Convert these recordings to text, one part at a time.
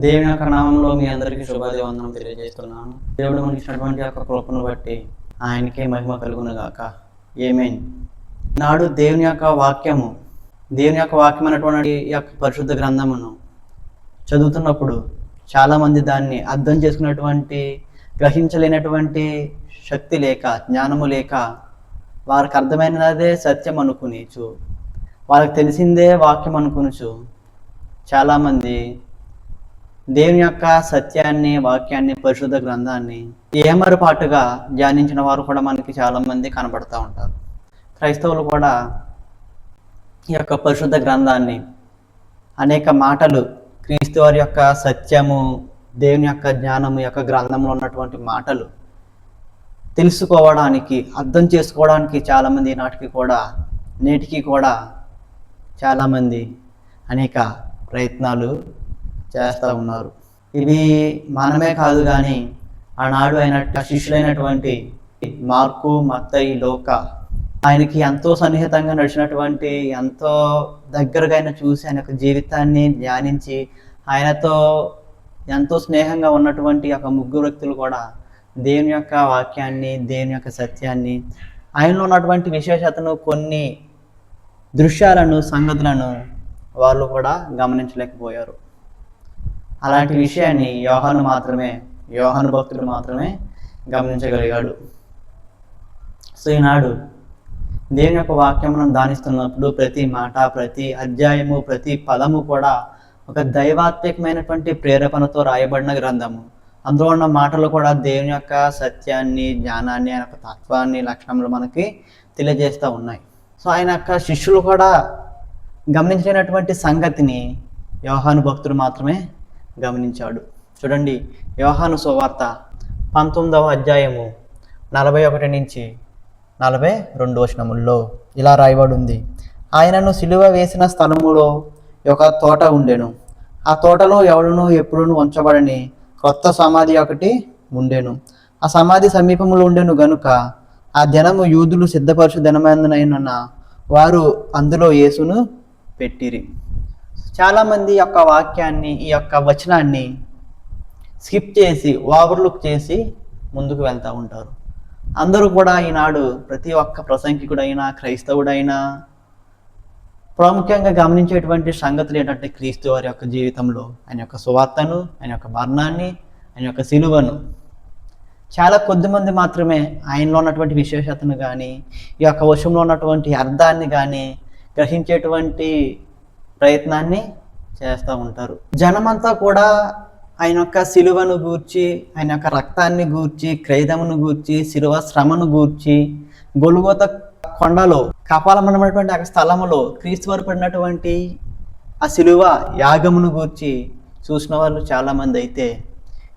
దేవుని యొక్క నామంలో మీ అందరికీ శుభాదివందనం తెలియజేస్తున్నాను. దేవుడు మనకి యొక్క కృపను బట్టి ఆయనకే మహిమ కలుగును గాక ఏమేన్ నాడు దేవుని యొక్క వాక్యము దేవుని యొక్క వాక్యం అనేటువంటి ఈ యొక్క పరిశుద్ధ గ్రంథమును చదువుతున్నప్పుడు చాలామంది దాన్ని అర్థం చేసుకున్నటువంటి గ్రహించలేనటువంటి శక్తి లేక జ్ఞానము లేక వారికి అర్థమైనదే సత్యం అనుకునేచు వాళ్ళకి తెలిసిందే వాక్యం అనుకునుచు చాలామంది దేవుని యొక్క సత్యాన్ని వాక్యాన్ని పరిశుద్ధ గ్రంథాన్ని ఏమరపాటుగా ధ్యానించిన వారు కూడా మనకి చాలామంది కనబడుతూ ఉంటారు. క్రైస్తవులు కూడా ఈ యొక్క పరిశుద్ధ గ్రంథాన్ని అనేక మాటలు క్రీస్తు వారి యొక్క సత్యము దేవుని యొక్క జ్ఞానము యొక్క గ్రంథంలో ఉన్నటువంటి మాటలు తెలుసుకోవడానికి అర్థం చేసుకోవడానికి చాలామంది నాటికి కూడా నేటికి కూడా చాలామంది అనేక ప్రయత్నాలు చేస్తూ ఉన్నారు. ఇది మనమే కాదు కానీ ఆనాడు ఆయన శిష్యులైనటువంటి మార్కు మత్తయి లోక ఆయనకి ఎంతో సన్నిహితంగా నడిచినటువంటి ఎంతో దగ్గరగా ఆయన చూసి ఆయన యొక్క జీవితాన్ని ధ్యానించి ఆయనతో ఎంతో స్నేహంగా ఉన్నటువంటి ఒక ముగ్గురు వ్యక్తులు కూడా దేవుని యొక్క వాక్యాన్ని దేవుని యొక్క సత్యాన్ని ఆయనలో ఉన్నటువంటి విశేషతను కొన్ని దృశ్యాలను సంగతులను వాళ్ళు కూడా గమనించలేకపోయారు. అలాంటి విషయాన్ని యోహాను మాత్రమే యోహాను భక్తుడు మాత్రమే గమనించగలిగాడు. సో ఈనాడు దేవుని యొక్క వాక్యం మనం దానిస్తున్నప్పుడు ప్రతి మాట ప్రతి అధ్యాయము ప్రతి పదము కూడా ఒక దైవాత్మికమైనటువంటి ప్రేరేపణతో రాయబడిన గ్రంథము. అందులో ఉన్న మాటలు కూడా దేవుని యొక్క సత్యాన్ని జ్ఞానాన్ని ఆయన యొక్క తత్వాన్ని లక్షణములు మనకి తెలియజేస్తూ ఉన్నాయి. సో ఆయన యొక్క శిష్యులు కూడా గమనించినటువంటి సంగతిని వ్యవహాను భక్తుడు మాత్రమే గమనించాడు. చూడండి వ్యవహాను సువార్త పంతొమ్మిదవ అధ్యాయము నలభై ఒకటి నుంచి నలభై రెండు వచనముల్లో ఇలా రాయబడి ఉంది ఆయనను సిలువ వేసిన స్థలములో ఒక తోట ఉండెను. ఆ తోటలో ఎవడును ఎప్పుడూ ఉంచబడని కొత్త సమాధి ఒకటి ఉండెను. ఆ సమాధి సమీపంలో ఉండెను గనుక ఆ దినము యూదులు సిద్ధపరచు దినమందునైన వారు అందులో యేసును పెట్టిరి. చాలామంది యొక్క వాక్యాన్ని ఈ యొక్క వచనాన్ని స్కిప్ చేసి ఓవర్లుక్ చేసి ముందుకు వెళ్తూ ఉంటారు. అందరూ కూడా ఈనాడు ప్రతి ఒక్క ప్రసంగికుడైనా క్రైస్తవుడైనా ప్రాముఖ్యంగా గమనించేటువంటి సంగతులు ఏంటంటే క్రీస్తు వారి యొక్క జీవితంలో ఆయన యొక్క సువార్తను ఆయన యొక్క మరణాన్ని ఆయన యొక్క సిలువను చాలా కొద్దిమంది మాత్రమే ఆయనలో ఉన్నటువంటి విశేషతను కానీ ఈ యొక్క వశంలో ఉన్నటువంటి అర్థాన్ని కానీ గ్రహించేటువంటి ప్రయత్నాన్ని చేస్తూ ఉంటారు. జనమంతా కూడా ఆయన యొక్క సిలువను గూర్చి ఆయన యొక్క రక్తాన్ని గూర్చి క్రైదమును గూర్చి శిలువ శ్రమను గూర్చి గొలుగోత కొండలో కపాలమనమైనటువంటి ఆ స్థలములో క్రీస్తు వారు పడినటువంటి ఆ సిలువ యాగమును గూర్చి చూసిన వాళ్ళు చాలామంది అయితే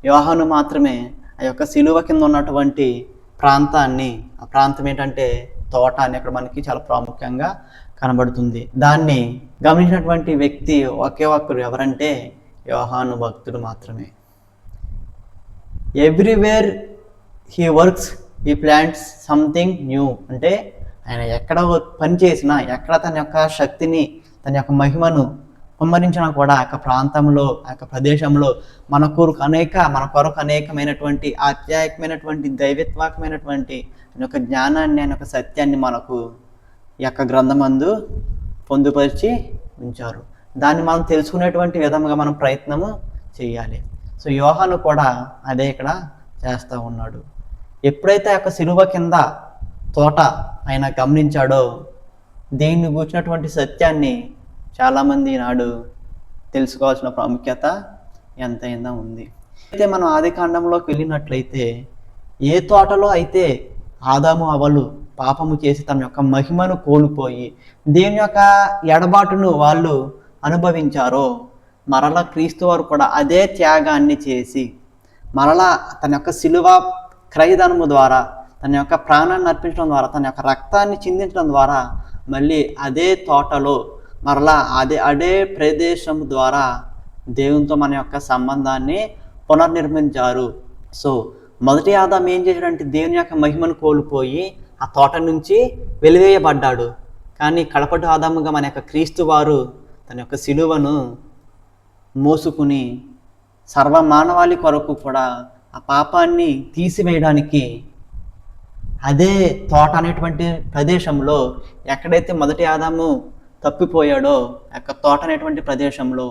యోహాను మాత్రమే ఆ యొక్క సిలువ కింద ఉన్నటువంటి ప్రాంతాన్ని ఆ ప్రాంతం ఏంటంటే తోట అని అక్కడ మనకి చాలా ప్రాముఖ్యంగా కనబడుతుంది. దాన్ని గమనించినటువంటి వ్యక్తి ఒకే ఒక్కరు ఎవరంటే యోహాను భక్తుడు మాత్రమే. ఎవ్రీవేర్ హీ వర్క్స్ ఈ ప్లాంట్స్ సంథింగ్ న్యూ అంటే ఆయన ఎక్కడ పని చేసినా ఎక్కడ తన యొక్క శక్తిని తన యొక్క మహిమను కుమ్మరించినా కూడా ఆ యొక్క ప్రాంతంలో ఆ యొక్క ప్రదేశంలో మన కొరకు అనేక మన కొరకు అనేకమైనటువంటి ఆధ్యాత్మికమైనటువంటి దైవత్వాకమైనటువంటి ఆయన యొక్క జ్ఞానాన్ని ఆయన యొక్క సత్యాన్ని మనకు యొక్క గ్రంథమందు పొందుపరిచి ఉంచారు. దాన్ని మనం తెలుసుకునేటువంటి విధంగా మనం ప్రయత్నము చేయాలి. సో యోహాను కూడా అదే ఇక్కడ చేస్తూ ఉన్నాడు. ఎప్పుడైతే ఆ యొక్క సిలువ కింద తోట ఆయన గమనించాడో దీన్ని కూర్చున్నటువంటి సత్యాన్ని చాలామంది నాడు తెలుసుకోవాల్సిన ప్రాముఖ్యత ఎంతైనా ఉంది. అయితే మనం ఆది కాండంలోకి వెళ్ళినట్లయితే ఏ తోటలో అయితే ఆదాము అవలు పాపము చేసి తన యొక్క మహిమను కోల్పోయి దేవుని యొక్క ఎడబాటును వాళ్ళు అనుభవించారో మరలా క్రీస్తు వారు కూడా అదే త్యాగాన్ని చేసి మరలా తన యొక్క సిలువ క్రయధనము ద్వారా తన యొక్క ప్రాణాన్ని అర్పించడం ద్వారా తన యొక్క రక్తాన్ని చిందించడం ద్వారా మళ్ళీ అదే తోటలో మరలా అదే అదే ప్రదేశం ద్వారా దేవునితో మన యొక్క సంబంధాన్ని పునర్నిర్మించారు. సో మొదటి ఆదాం ఏం చేశాడంటే దేవుని యొక్క మహిమను కోల్పోయి ఆ తోట నుంచి వెలివేయబడ్డాడు. కానీ కడపటి ఆదాముగా మన యొక్క క్రీస్తు వారు తన యొక్క సిలువను మోసుకుని సర్వ మానవాళి కొరకు కూడా ఆ పాపాన్ని తీసివేయడానికి అదే తోట అనేటువంటి ప్రదేశంలో ఎక్కడైతే మొదటి ఆదాము తప్పిపోయాడో యొక్క తోట అనేటువంటి ప్రదేశంలో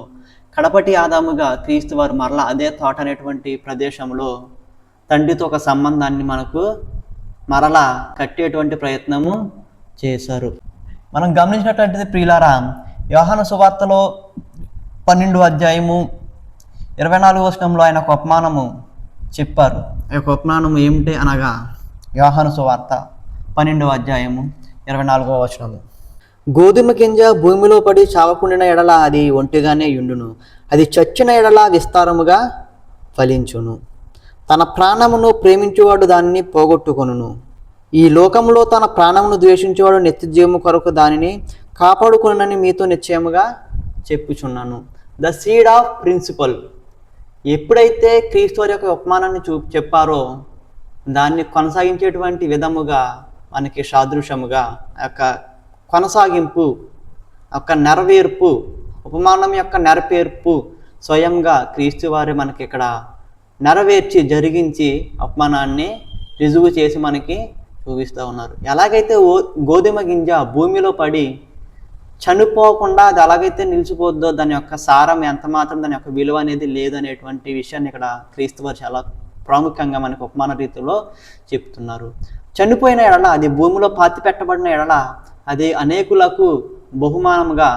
కడపటి ఆదాముగా క్రీస్తు వారు మరలా అదే తోట అనేటువంటి ప్రదేశంలో తండ్రితో ఒక సంబంధాన్ని మనకు మరలా కట్టేటువంటి ప్రయత్నము చేశారు. మనం గమనించినట్లయితే ప్రియులారా యోహాను సువార్తలో పన్నెండు అధ్యాయము ఇరవై నాలుగు వచనంలో ఆయన ఒక ఉపమానము చెప్పారు. ఆ యొక్క ఉపమానం ఏమిటి అనగా యోహాను సువార్త పన్నెండవ అధ్యాయము ఇరవై నాలుగవ వచనము. గోధుమ గింజ భూమిలో పడి చావకుండిన ఎడల అది ఒంటిగానే యుండును అది చచ్చిన ఎడల విస్తారముగా ఫలించును. తన ప్రాణమును ప్రేమించువాడు దానిని పోగొట్టుకొనును. ఈ లోకంలో తన ప్రాణమును ద్వేషించేవాడు నిత్యజీవము కొరకు దానిని కాపాడుకునని మీతో నిశ్చయముగా చెప్పుచున్నాను. ద సీడ్ ఆఫ్ ప్రిన్సిపల్ ఎప్పుడైతే క్రీస్తు వారి యొక్క ఉపమానాన్ని చూ చెప్పారో దాన్ని కొనసాగించేటువంటి విధముగా మనకి సాదృశ్యముగా యొక్క కొనసాగింపు యొక్క నెరవేర్పు ఉపమానం యొక్క నెరవేర్పు స్వయంగా క్రీస్తు వారి మనకి ఇక్కడ నెరవేర్చి జరిగించి ఉపమానాన్ని రుజువు చేసి మనకి చూపిస్తూ ఉన్నారు. ఎలాగైతే ఓ గోధుమ గింజ భూమిలో పడి చనిపోకుండా అది ఎలాగైతే నిలిచిపోద్దో దాని యొక్క సారం ఎంత మాత్రం దాని యొక్క విలువ అనేది లేదనేటువంటి విషయాన్ని ఇక్కడ క్రీస్తు చాలా ప్రాముఖ్యంగా మనకు ఉపమాన రీతిలో చెప్తున్నారు. చనిపోయిన ఎడల అది భూమిలో పాతి పెట్టబడిన ఎడల అది అనేకులకు బహుమానముగా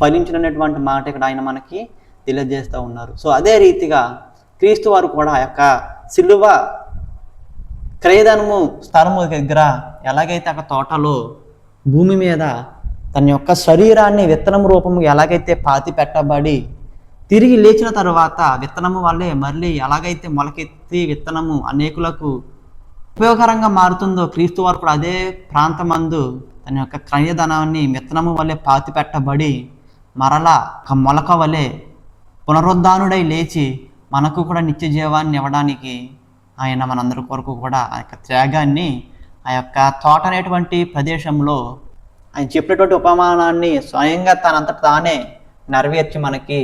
ఫలించినటువంటి మాట ఇక్కడ ఆయన మనకి తెలియజేస్తూ ఉన్నారు. సో అదే రీతిగా క్రీస్తు వారు కూడా ఆ యొక్క సిలువ క్రయధనము స్థలము దగ్గర ఎలాగైతే ఆ తోటలో భూమి మీద తన యొక్క శరీరాన్ని విత్తనం రూపము ఎలాగైతే పాతి పెట్టబడి తిరిగి లేచిన తర్వాత విత్తనము వల్లే మళ్ళీ ఎలాగైతే మొలకెత్తి విత్తనము అనేకులకు ఉపయోగకరంగా మారుతుందో క్రీస్తు వారు కూడా అదే ప్రాంతమందు తన యొక్క క్రయధనాన్ని విత్తనము వల్లే పాతి పెట్టబడి మరలా ఒక మొలక వలె పునరుద్ధానుడై లేచి మనకు కూడా నిత్య జీవాన్ని ఇవ్వడానికి ఆయన మనందరి కొరకు కూడా ఆ యొక్క త్యాగాన్ని ఆ యొక్క తోట అనేటువంటి ప్రదేశంలో ఆయన చెప్పినటువంటి ఉపమానాన్ని స్వయంగా తనంతట తానే నెరవేర్చి మనకి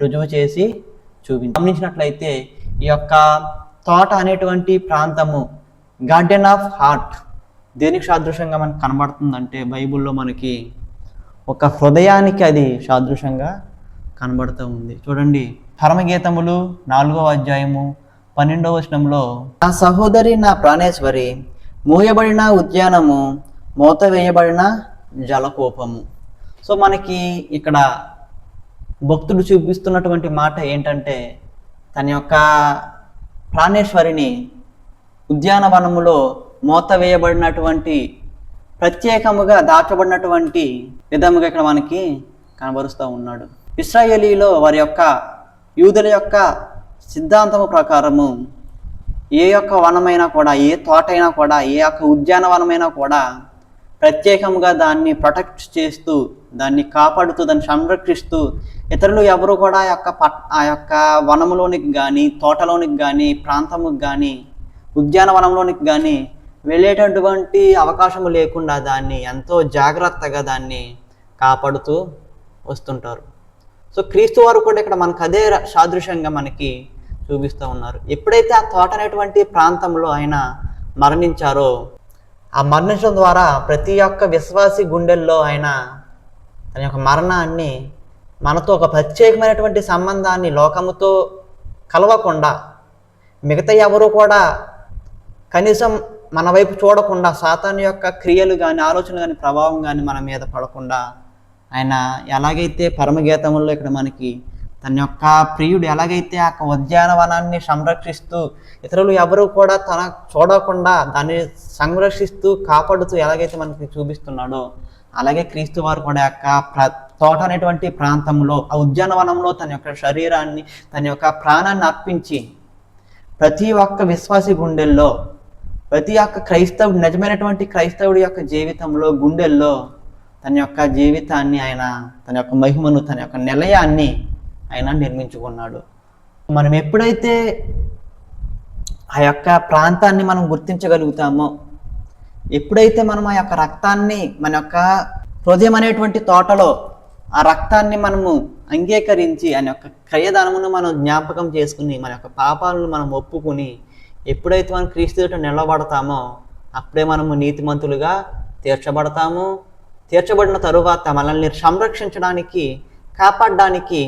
రుజువు చేసి చూపి గమనించినట్లయితే ఈ యొక్క తోట అనేటువంటి ప్రాంతము గార్డెన్ ఆఫ్ హార్ట్ దేనికి సాదృశ్యంగా మనకు కనబడుతుందంటే బైబిల్లో మనకి ఒక హృదయానికి అది సాదృశ్యంగా కనబడుతూ ఉంది. చూడండి. పరమగీతములు నాలుగవ అధ్యాయము పన్నెండవ వచనంలో నా సహోదరి నా ప్రాణేశ్వరి మూయబడిన ఉద్యానము మూత వేయబడిన జలకోపము. సో మనకి ఇక్కడ భక్తుడు చూపిస్తున్నటువంటి మాట ఏంటంటే తన యొక్క ప్రాణేశ్వరిని ఉద్యానవనములో మూత వేయబడినటువంటి ప్రత్యేకముగా దాచబడినటువంటి విధముగా ఇక్కడ మనకి కనబరుస్తూ ఉన్నాడు. ఇస్రాయేలీలో వారి యొక్క యూదుల యొక్క సిద్ధాంతము ప్రకారము ఏ యొక్క వనమైనా కూడా ఏ తోటైనా కూడా ఏ యొక్క ఉద్యానవనమైనా కూడా ప్రత్యేకంగా దాన్ని ప్రొటెక్ట్ చేస్తూ దాన్ని కాపాడుతూ దాన్ని సంరక్షిస్తూ ఇతరులు ఎవరు కూడా ఆ యొక్క పట్ ఆ యొక్క వనములోనికి కానీ తోటలోనికి కానీ ప్రాంతముకి కానీ ఉద్యానవనంలోనికి కానీ వెళ్ళేటటువంటి అవకాశము లేకుండా దాన్ని ఎంతో జాగ్రత్తగా దాన్ని కాపాడుతూ వస్తుంటారు. సో క్రీస్తు వారు కూడా ఇక్కడ మనకు అదే సాదృశ్యంగా మనకి చూపిస్తూ ఉన్నారు. ఎప్పుడైతే ఆ తోట అనేటువంటి ప్రాంతంలో ఆయన మరణించారో ఆ మరణించడం ద్వారా ప్రతి ఒక్క విశ్వాసి గుండెల్లో ఆయన తన యొక్క మరణాన్ని మనతో ఒక ప్రత్యేకమైనటువంటి సంబంధాన్ని లోకముతో కలవకుండా మిగతా ఎవరు కూడా కనీసం మన వైపు చూడకుండా సాతాన్ యొక్క క్రియలు కానీ ఆలోచనలు కానీ ప్రభావం కానీ మన మీద పడకుండా ఆయన ఎలాగైతే పరమగీతంలో ఇక్కడ మనకి తన యొక్క ప్రియుడు ఎలాగైతే ఆ ఉద్యానవనాన్ని సంరక్షిస్తూ ఇతరులు ఎవరు కూడా తన చూడకుండా దాన్ని సంరక్షిస్తూ కాపాడుతూ ఎలాగైతే మనకి చూపిస్తున్నాడో అలాగే క్రీస్తు వారు కూడా యొక్క ప్ర తోట అనేటువంటి ప్రాంతంలో ఆ ఉద్యానవనంలో తన యొక్క శరీరాన్ని తన యొక్క ప్రాణాన్ని అర్పించి ప్రతి ఒక్క విశ్వాసి గుండెల్లో ప్రతి ఒక్క క్రైస్తవుడు నిజమైనటువంటి క్రైస్తవుడి యొక్క జీవితంలో గుండెల్లో తన యొక్క జీవితాన్ని ఆయన తన యొక్క మహిమను తన యొక్క నిలయాన్ని ఆయన నిర్మించుకున్నాడు. మనం ఎప్పుడైతే ఆ యొక్క ప్రాంతాన్ని మనం గుర్తించగలుగుతామో ఎప్పుడైతే మనం ఆ యొక్క రక్తాన్ని మన యొక్క హృదయం అనేటువంటి తోటలో ఆ రక్తాన్ని మనము అంగీకరించి ఆయన యొక్క క్రయధనమును మనం జ్ఞాపకం చేసుకుని మన యొక్క పాపాలను మనం ఒప్పుకుని ఎప్పుడైతే మనం క్రీస్తు నిలబడతామో అప్పుడే మనము నీతిమంతులుగా తీర్చబడతాము. తీర్చబడిన తరువాత మనల్ని సంరక్షించడానికి కాపాడడానికి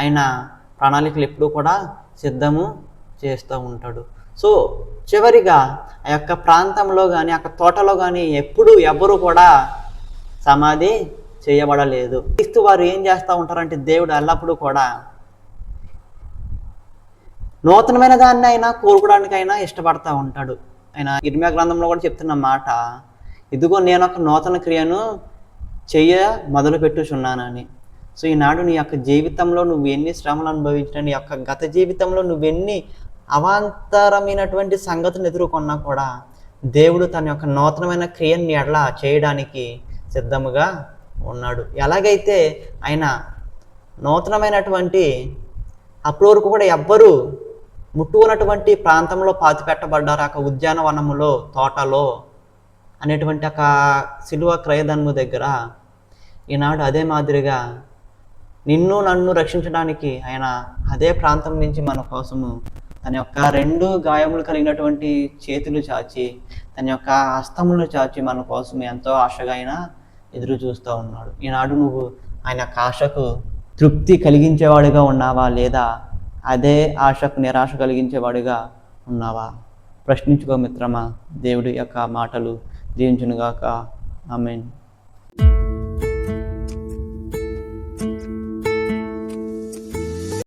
ఆయన ప్రణాళికలు ఎప్పుడూ కూడా సిద్ధము చేస్తూ ఉంటాడు. సో చివరిగా ఆ యొక్క ప్రాంతంలో కానీ ఆ తోటలో కానీ ఎప్పుడు ఎవరు కూడా సమాధి చేయబడలేదు. క్రీస్తు వారు ఏం చేస్తూ ఉంటారంటే దేవుడు ఎల్లప్పుడూ కూడా నూతనమైన దాన్ని అయినా కోరుకోవడానికైనా ఇష్టపడతా ఉంటాడు. ఆయన ఇర్మియా గ్రంథంలో కూడా చెప్తున్న మాట ఇదిగో నేను ఒక నూతన క్రియను చెయ్య మొదలుపెట్టుచున్నానని సో ఈనాడు నీ యొక్క జీవితంలో నువ్వు ఎన్ని శ్రమలు అనుభవించిన నీ యొక్క గత జీవితంలో నువ్వెన్ని అవాంతరమైనటువంటి సంగతులు ఎదుర్కొన్నా కూడా దేవుడు తన యొక్క నూతనమైన క్రియని నీ ఎడల చేయడానికి సిద్ధముగా ఉన్నాడు. ఎలాగైతే ఆయన నూతనమైనటువంటి అప్పటి వరకు కూడా ఎవ్వరూ ముట్టుకున్నటువంటి ప్రాంతంలో పాతిపెట్టబడ్డారు. పెట్టబడ్డారు ఉద్యానవనములో తోటలో అనేటువంటి ఒక సిలువ క్రయధన్ము దగ్గర ఈనాడు అదే మాదిరిగా నిన్ను నన్ను రక్షించడానికి ఆయన అదే ప్రాంతం నుంచి మన కోసము తన యొక్క రెండు గాయములు కలిగినటువంటి చేతులు చాచి తన యొక్క హస్తములు చాచి మన కోసం ఎంతో ఆశగా ఆయన ఎదురు చూస్తూ ఉన్నాడు. ఈనాడు నువ్వు ఆయన యొక్క ఆశకు తృప్తి కలిగించేవాడిగా ఉన్నావా లేదా అదే ఆశకు నిరాశ కలిగించేవాడిగా ఉన్నావా? ప్రశ్నించుకో మిత్రమా దేవుడి యొక్క మాటలు దీవించునుగాక. ఆమెన్.